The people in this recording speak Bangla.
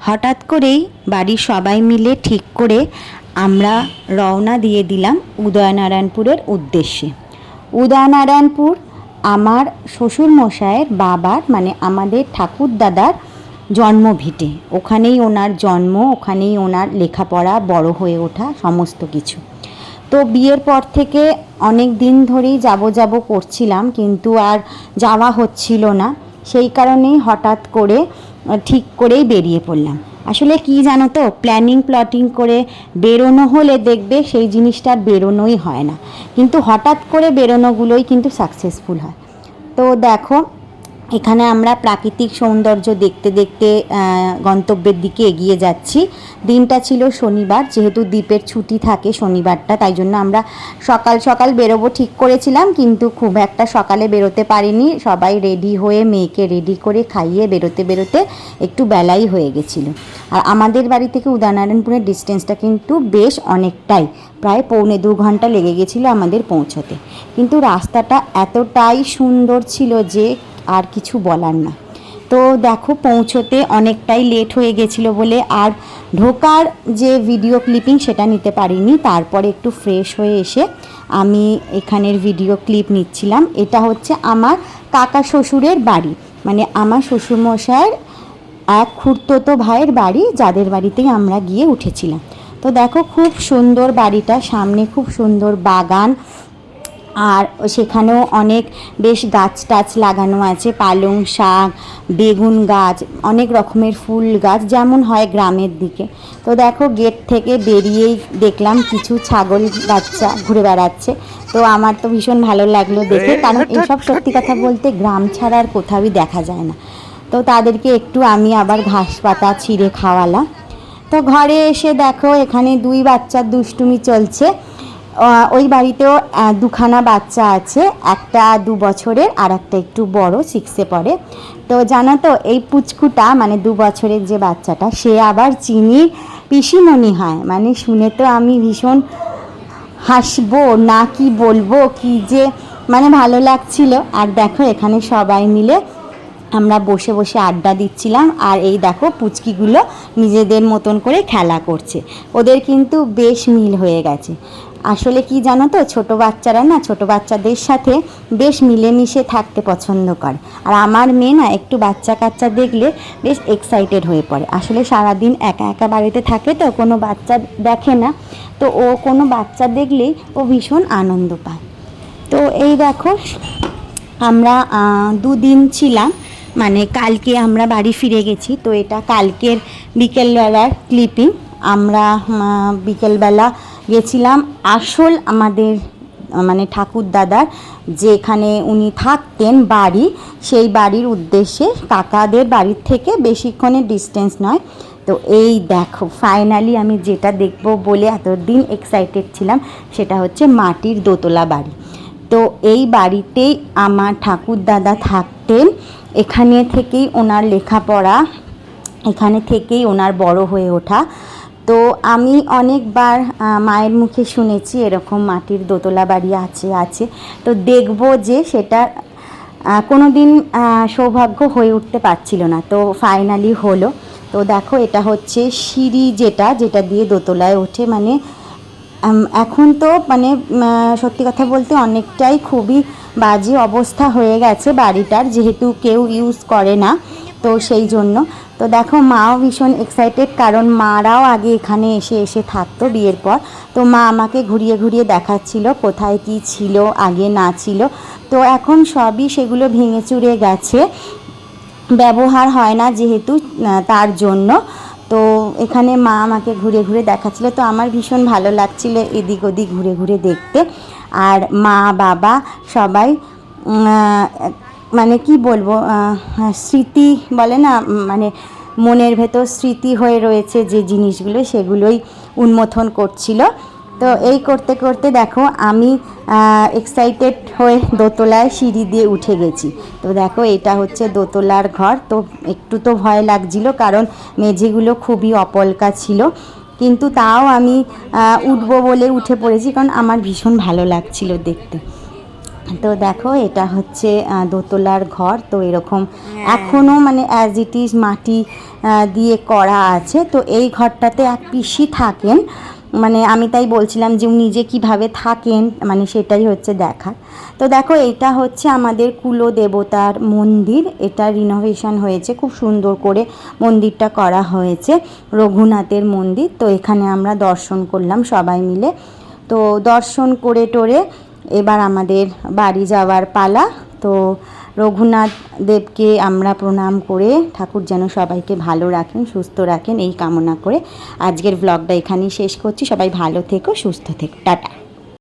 হঠাৎ করেই বাড়ির সবাই মিলে ঠিক করে আমরা রওনা দিয়ে দিলাম উদয়নারায়ণপুরের উদ্দেশ্যে। উদয়নারায়ণপুর আমার শ্বশুর মশাইয়ের বাবার মানে আমাদের ঠাকুর দাদার জন্মভিটে। ওখানেই ওনার জন্ম, ওখানেই ওনার লেখাপড়া, বড় হয়ে ওঠা সমস্ত কিছু। তো বিয়ের পর থেকে অনেক দিন ধরেই যাব যাব করছিলাম, কিন্তু আর যাওয়া হচ্ছিল না। সেই কারণেই হঠাৎ করে ঠিক করেই বেরিয়ে পড়লাম। আসলে কি জানো তো প্ল্যানিং প্লটিং করে বেরোনো হলে দেখবে সেই জিনিসটা বেরোনোই হয় না। কিন্তু হঠাৎ করে বেরোনোগুলোই কিন্তু সাকসেসফুল হয়। তো দেখো এখানে আমরা প্রাকৃতিক সৌন্দর্য দেখতে দেখতে গন্তব্যের দিকে এগিয়ে যাচ্ছি। দিনটা ছিল শনিবার, যেহেতু দ্বীপের ছুটি থাকে শনিবারটা, তাই জন্য আমরা সকাল সকাল বেরোবো ঠিক করেছিলাম, কিন্তু খুব একটা সকালে বেরোতে পারিনি। সবাই রেডি হয়ে মেয়েকে রেডি করে খাইয়ে বেরোতে বেরোতে একটু বেলাই হয়ে গেছিল। আর আমাদের বাড়ি থেকে উদয়নারায়ণপুরের ডিস্টেন্সটা কিন্তু বেশ অনেকটাই, প্রায় পৌনে দু ঘণ্টা লেগে গেছিল আমাদের পৌঁছতে। কিন্তু রাস্তাটা এতটাই সুন্দর ছিল যে আর কিছু বলার না। তো দেখো, পৌঁছতে অনেকটাই লেট হয়ে গেছিল বলে আর ঢোকার যে ভিডিও ক্লিপিং সেটা নিতে পারিনি। তারপরে একটু ফ্রেশ হয়ে এসে আমি এখানের ভিডিও ক্লিপ নিচ্ছিলাম। এটা হচ্ছে আমার কাকা শ্বশুরের বাড়ি। মানে আমার শ্বশুরমশাইয়ের এক খুড়তো ভাইয়ের বাড়ি, যাদের বাড়িতেই আমরা গিয়ে উঠেছিলাম। তো দেখো, খুব সুন্দর বাড়িটা। সামনে খুব সুন্দর বাগান আর সেখানেও অনেক বেশ গাছ টাছ লাগানো আছে পালং শাক বেগুন গাছ অনেক রকমের ফুল গাছ যেমন হয় গ্রামের দিকে। তো দেখো গেট থেকে বেরিয়েই দেখলাম কিছু ছাগল বাচ্চা ঘুরে বেড়াচ্ছে। তো আমার তো ভীষণ ভালো লাগল দেখে কারণ এসব সত্যি কথা বলতে গ্রাম ছাড়া আর কোথাওই দেখা যায় না। তো তাদেরকে একটু আমি আবার ঘাস পাতা ছিঁড়ে খাওয়ালাম। তো ঘরে এসে দেখো এখানে দুই বাচ্চার দুষ্টুমি চলছে। ওই বাড়িতেও দুখানা বাচ্চা আছে। একটা দু বছরের, আর একটা একটু বড় সিক্সে পড়ে। তো জানো তো, এই পুচকুটা মানে দু বছরের যে বাচ্চাটা, সে আবার চিনির পিসিমণি হয়। মানে শুনে তো আমি ভীষণ হাসবো, না কি বলব, কি যে মানে ভালো লাগছিল। আর দেখো, এখানে সবাই মিলে আমরা বসে বসে আড্ডা দিচ্ছিলাম। আর এই দেখো, পুচকিগুলো নিজেদের মতন করে খেলা করছে। ওদের কিন্তু বেশ মিল হয়ে গেছে। আসলে কি জানো তো, ছোট বাচ্চারা না, ছোট বাচ্চাদের সাথে বেশ মিলেমিশে থাকতে পছন্দ করে। আর আমার মেয়ে না, একটু বাচ্চা কাচ্চা দেখলে বেশ এক্সাইটেড হয়ে পড়ে। আসলে সারাদিন একা একা বাড়িতে থাকে তো, কোনো বাচ্চা দেখে না। তো ও কোনো বাচ্চা দেখলেই ও ভীষণ আনন্দ পায়। তো এই দেখো, আমরা দুদিন ছিলাম। মানে কালকে আমরা বাড়ি ফিরে গেছি। তো এটা কালকের বিকেলবেলার ক্লিপিং আমরা বিকেলবেলা গেছিলাম আসল আমাদের মানে ঠাকুর দাদার, যেখানে উনি থাকতেন বাড়ি, সেই বাড়ির উদ্দেশ্যে কাকাদের বাড়ির থেকে বেশিক্ষণের ডিস্টেন্স নয়। তো এই দেখো ফাইনালি আমি যেটা দেখব বলে এতদিন এক্সাইটেড ছিলাম, সেটা হচ্ছে মাটির দোতলা বাড়ি। তো এই বাড়িতেই আমার ঠাকুর দাদা থাকতেন। এখানে থেকেই ওনার লেখাপড়া, এখানে থেকেই ওনার বড় হয়ে ওঠা। তো আমি অনেকবার মায়ের মুখে শুনেছি এরকম মাটির দোতলা বাড়ি আছে আছে। তো দেখব যে সেটা কোনো দিন সৌভাগ্য হয়ে উঠতে পারছিল না। তো ফাইনালি হলো। তো দেখো, এটা হচ্ছে সিঁড়ি যেটা যেটা দিয়ে দোতলায় ওঠে। মানে এখন তো মানে সত্যি কথা বলতে অনেকটাই খুবই বাজে অবস্থা হয়ে গেছে বাড়িটার, যেহেতু কেউ ইউজ করে না, তো সেই জন্য। তো দেখো, মাও ভীষণ এক্সাইটেড কারণ মারাও আগে এখানে এসে এসে থাকতো বিয়ের পর। তো মা আমাকে ঘুরিয়ে ঘুরিয়ে দেখাচ্ছিল কোথায় কি ছিল, আগে না ছিল। তো এখন সবই সেগুলো ভেঙে চুরে গেছে। ব্যবহার হয় না যেহেতু তার জন্য। তো এখানে মা আমাকে ঘুরে ঘুরে দেখাচ্ছিল। তো আমার ভীষণ ভালো লাগছিল এদিক ওদিক ঘুরে ঘুরে দেখতে। আর মা, বাবা সবাই মানে কি বলব স্মৃতি বলে না মানে মনের ভেতর স্মৃতি হয়ে রয়েছে যে জিনিসগুলো সেগুলোই উন্মোথন করছিল। তো এই করতে করতে দেখো আমি এক্সাইটেড হয়ে দোতলায় সিঁড়ি দিয়ে উঠে গেছি। তো দেখো এটা হচ্ছে দোতলার ঘর। তো একটু তো ভয় লাগছিল কারণ মেঝেগুলো খুবই অপলকা ছিল। কিন্তু তাও আমি উঠবো বলে উঠে পড়েছি কারণ আমার ভীষণ ভালো লাগছিল দেখতে। তো দেখো এটা হচ্ছে দোতলার ঘর। তো এরকম এখনও মানে অ্যাজ ইট ইজ মাটি দিয়ে করা আছে। তো এই ঘরটাতে এক পিসি থাকেন। মানে আমি তাই বলছিলাম যে যে কীভাবে থাকেন মানে সেটাই হচ্ছে দেখার তো দেখো, এটা হচ্ছে আমাদের কুলো দেবতার মন্দির। এটা রিনোভেশন হয়েছে, খুব সুন্দর করে মন্দিরটা করা হয়েছে, রঘুনাথের মন্দির। তো এখানে আমরা দর্শন করলাম সবাই মিলে। তো দর্শন করে টোরে এবার আমাদের বাড়ি যাওয়ার পালা। তো রঘুনাথ দেবকে আমরা প্রণাম করে ঠাকুর যেন সবাইকে ভালো রাখেন, সুস্থ রাখেন, এই কামনা করে আজকের ব্লগটা এখানেই শেষ করছি। সবাই ভালো থেকো, সুস্থ থেকো। টাটা।